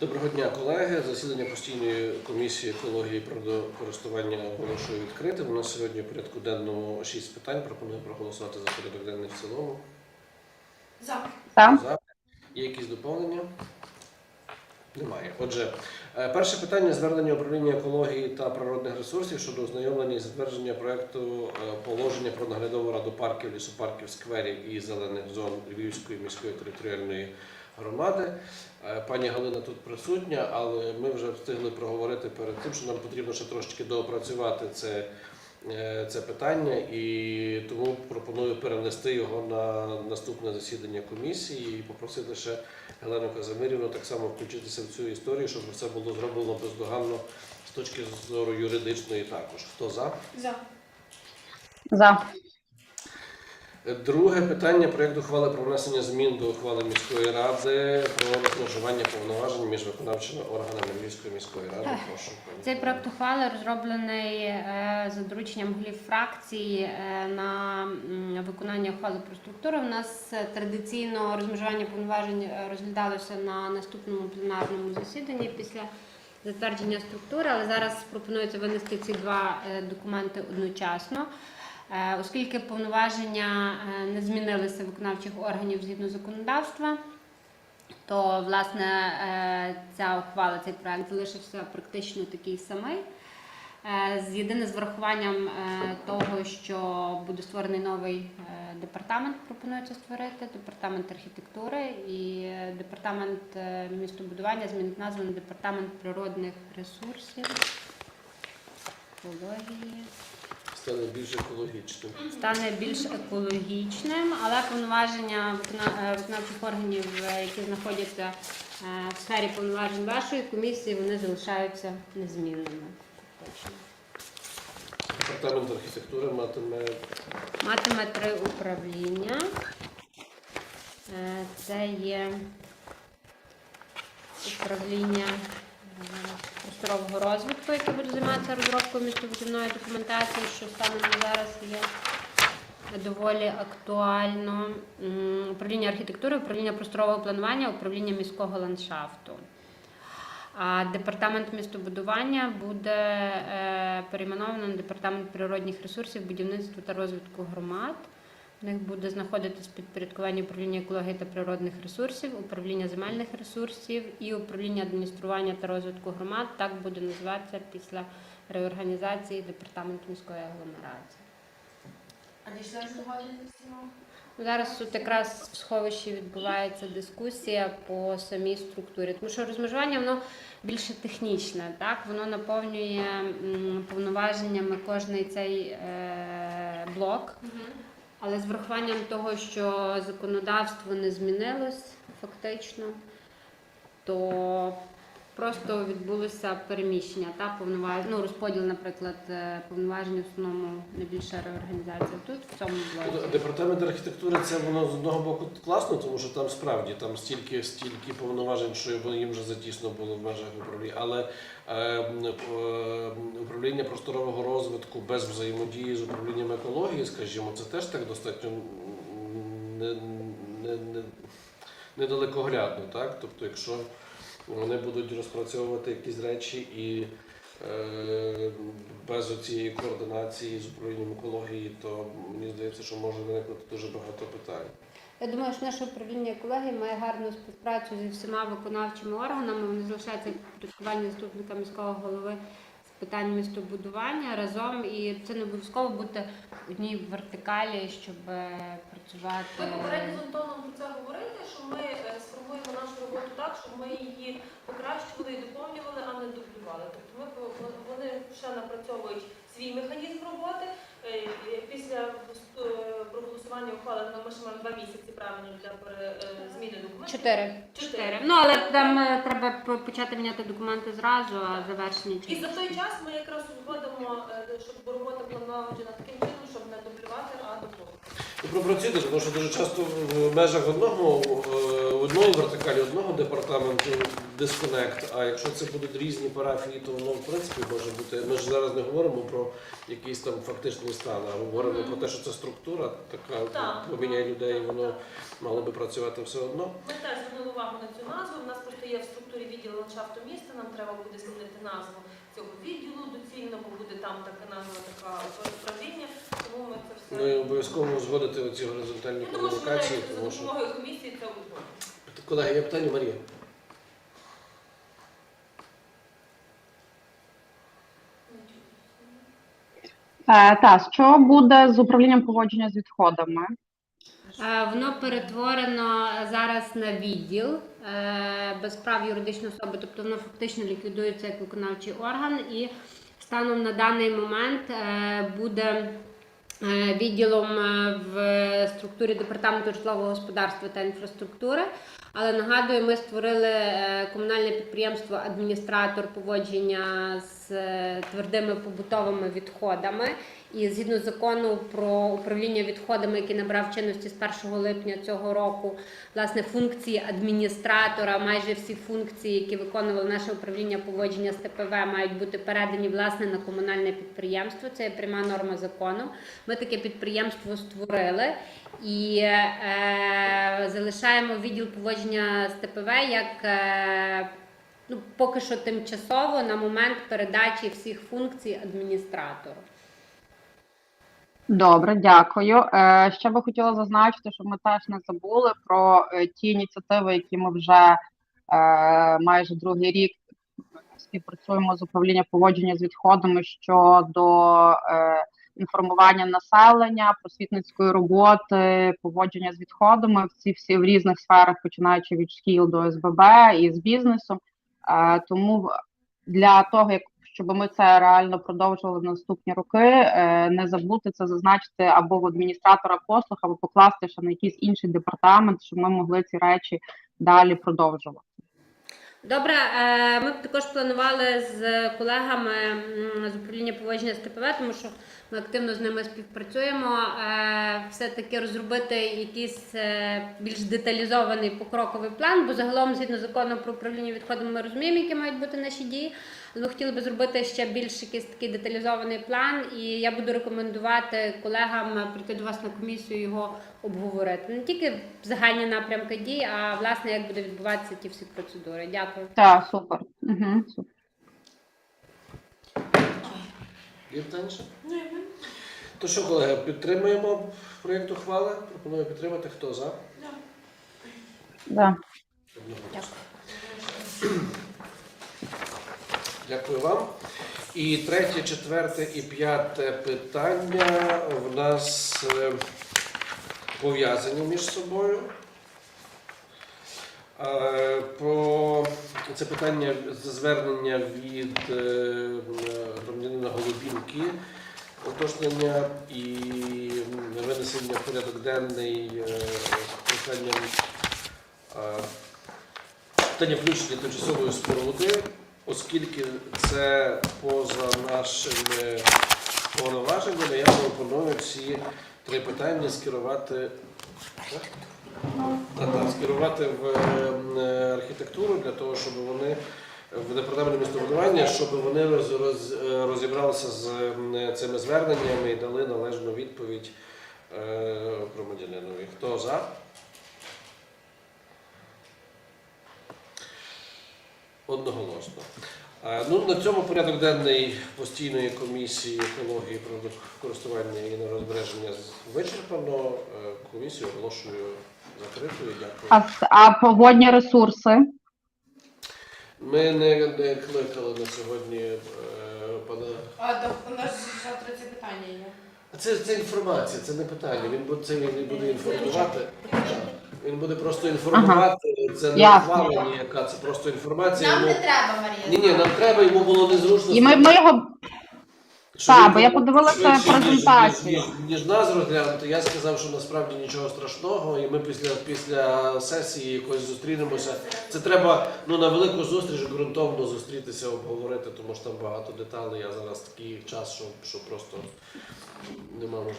Доброго дня, колеги. Засідання постійної комісії екології і природокористування оголошую відкритим. У нас сьогодні в порядку денному шість питань. Пропоную проголосувати за порядок денний в цілому. За. За. За. Є якісь доповнення? Немає. Отже, е, перше питання звернення управління екології та природних ресурсів щодо ознайомлення і затвердження проекту е, положення про наглядову раду парків, лісопарків, скверів і зелених зон Львівської міської територіальної громади. Е, Пані Галина тут присутня, але ми вже встигли проговорити перед тим, що нам потрібно ще трошечки доопрацювати це, е, це питання, і тому пропоную перенести його на наступне засідання комісії і попросити ще Гелену Казимирівну так само включитися в цю історію, щоб все було зроблено бездоганно з точки зору юридичної також. Хто за? За. За. Друге питання проєкту ухвали про внесення змін до ухвали міської ради про розмежування повноважень між виконавчими органами Львівської міської ради. Прошу. Цей проект ухвали розроблений е, за дорученням голів фракції е, на виконання ухвали про структуру. У нас е, традиційно розмежування повноважень розглядалося на наступному пленарному засіданні після затвердження структури, але зараз пропонується винести ці два документи одночасно. Е, Оскільки повноваження е, не змінилися виконавчих органів згідно законодавства, то власне е, ця ухвала, цей проект залишився практично такий самий. З єдине з врахуванням того, що буде створений новий департамент, пропонується створити департамент архітектури і департамент містобудування змінить назву на департамент природних ресурсів, екології стане більш екологічним. стане більш екологічним, але повноваження е, виконавчих органів, е, які знаходяться е, в сфері повноважень вашої комісії, вони залишаються незмінними. Департамент архітектури матиме Матиме три управління. Це є управління просторового розвитку, яке буде займатися розробкою містобудівної документації, що станом на зараз є доволі актуально. Управління архітектури, управління просторового планування, управління міського ландшафту. А департамент містобудування буде е, перейменовано на департамент природних ресурсів, будівництва та розвитку громад. В них буде знаходитись підпорядкування управління екології та природних ресурсів, управління земельних ресурсів і управління адміністрування та розвитку громад. Так буде називатися після реорганізації департамент міської агломерації. А дійшли з? Зараз тут якраз в сховищі відбувається дискусія по самій структурі, тому що розмежування воно більше технічне, так воно наповнює повноваженнями кожний цей е, блок, але з врахуванням того, що законодавство не змінилось фактично, то просто відбулося переміщення та повноважень, ну розподіл, наприклад, е, повноважень в основному не більше реорганізація тут в цьому блоці. Департамент архітектури це воно з одного боку класно, тому що там справді там стільки, стільки повноважень, що їм вже затісно було в межах управління. Але е, е, управління просторового розвитку без взаємодії з управлінням екології, скажімо, це теж так достатньо не, не, не, недалекоглядно, так? Тобто, якщо вони будуть розпрацьовувати якісь речі і е, без цієї координації з управлінням екології, то мені здається, що може виникнути дуже багато питань. Я думаю, що наше управління екології має гарну співпрацю зі всіма виконавчими органами. Вони залишаються в підпорядкуванні заступника міського голови з питань містобудування разом, і це не обов'язково бути в одній вертикалі, щоб е, працювати. Ми попередньо з Антоном про це говорили, що ми е, нашу роботу так, щоб ми її покращували і доповнювали, а не дублювали. Тобто ми вони ще напрацьовують свій механізм роботи. Е, Після е, проголосування ухвали ну, ми ще маємо два місяці правильно для е, зміни документів. Чотири. Чотири. Ну але там треба почати міняти документи зразу, а завершення І за той час ми якраз узгодимо, щоб робота була планувалася таким чином, щоб не дублювати, а доповнити. Ну, пропрацюйте, тому що дуже часто в межах одного, одної вертикалі, одного департаменту дисконект, а якщо це будуть різні парафії, то воно в принципі може бути. Ми ж зараз не говоримо про якийсь там фактичний стан, а говоримо про те, що це структура така Так. поміняє людей, воно мало би працювати все одно. Ми теж звернули увагу на цю назву. У нас просто є в структурі відділу ландшафту міста. Нам треба буде змінити назву цього відділу доцільно, бо буде там така назва, така управління. Тому ми це все. Ну і обов'язково узгодити оці горизонтальні Я думаю, що ми комунікації, за тому що допомогою комісії це узгодимо. Колеги, є питання Марія. Е, та, що буде з управлінням поводження з відходами? Е, Воно перетворено зараз на відділ е, без прав юридичної особи, тобто воно фактично ліквідується як виконавчий орган, і станом на даний момент е, буде відділом е, в структурі департаменту житлового господарства та інфраструктури. Але нагадую, ми створили е, комунальне підприємство адміністратор поводження з е, твердими побутовими відходами. І згідно закону про управління відходами, який набрав чинності з 1 липня цього року, власне, функції адміністратора, майже всі функції, які виконувало наше управління поводження з ТПВ, мають бути передані власне на комунальне підприємство. Це є пряма норма закону. Ми таке підприємство створили і е, залишаємо відділ поводження з ТПВ як. Е, Ну, поки що тимчасово на момент передачі всіх функцій адміністратору. Добре, дякую. Е, ще би хотіла зазначити, що ми теж не забули про е, ті ініціативи, які ми вже е, майже другий рік співпрацюємо з управлінням поводження з відходами щодо інформування населення, просвітницької роботи, поводження з відходами в ці всі в різних сферах, починаючи від шкіл до СББ і з бізнесу. Тому для того, як щоб ми це реально продовжували в наступні роки, е, не забути це зазначити або в адміністратора послуг, або покласти ще на якийсь інший департамент, щоб ми могли ці речі далі продовжувати. Добре, е, ми також планували з колегами з управління поводження з ТПВ, тому що ми активно з ними співпрацюємо. е, Все-таки розробити якийсь більш деталізований покроковий план, бо загалом, згідно закону про управління відходами, ми розуміємо, які мають бути наші дії. Ми хотіли би зробити ще більш якийсь такий деталізований план, і я буду рекомендувати колегам прийти до вас на комісію його обговорити. Не тільки загальні напрямки дій, а власне як буде відбуватися ті всі процедури. Дякую. Так, супер. Угу, супер. Є питання ще? То що, колеги, підтримуємо проєкт ухвали? Пропоную підтримати. Хто за? Да. Дякую вам. І третє, четверте і п'яте питання в нас е, пов'язані між собою. Про це питання звернення від е, громадянина Голубінки, уточнення і винесення в порядок денний е, е, питання включення тимчасової споруди, оскільки це поза нашими повноваженнями, я пропоную всі три питання скерувати. Так, так, скерувати в е, архітектуру для того, щоб вони в департаменті містобудування, щоб вони роз, роз, розібралися з цими зверненнями і дали належну відповідь е, громадянинові. Хто за? Одноголосно. Е, Ну, на цьому порядок денний постійної комісії екології, природокористування і нерозбереження вичерпано. Е, Комісію оголошую закритою. Дякую. А, а поводні ресурси? Ми не, не кликали на сьогодні е, пана. А у нас завтра це питання є. А це, це інформація, це не питання. Він це він буде інформувати. Він буде просто інформувати. Це не Ясно. ухвала ніяка, це просто інформація. Нам Йому... не треба, Марія. Ні, ні, нам треба, йому було незручно. І ми, ми його Що Так, він бо я подивилася швидше, ніж- презентацію. Ніж, ніж, ніж нас розглянути, я сказав, що насправді нічого страшного, і ми після, після сесії якось зустрінемося. Це треба ну, на велику зустріч ґрунтовно зустрітися, обговорити, тому що там багато деталей, а зараз такий час, що, що просто нема можливості.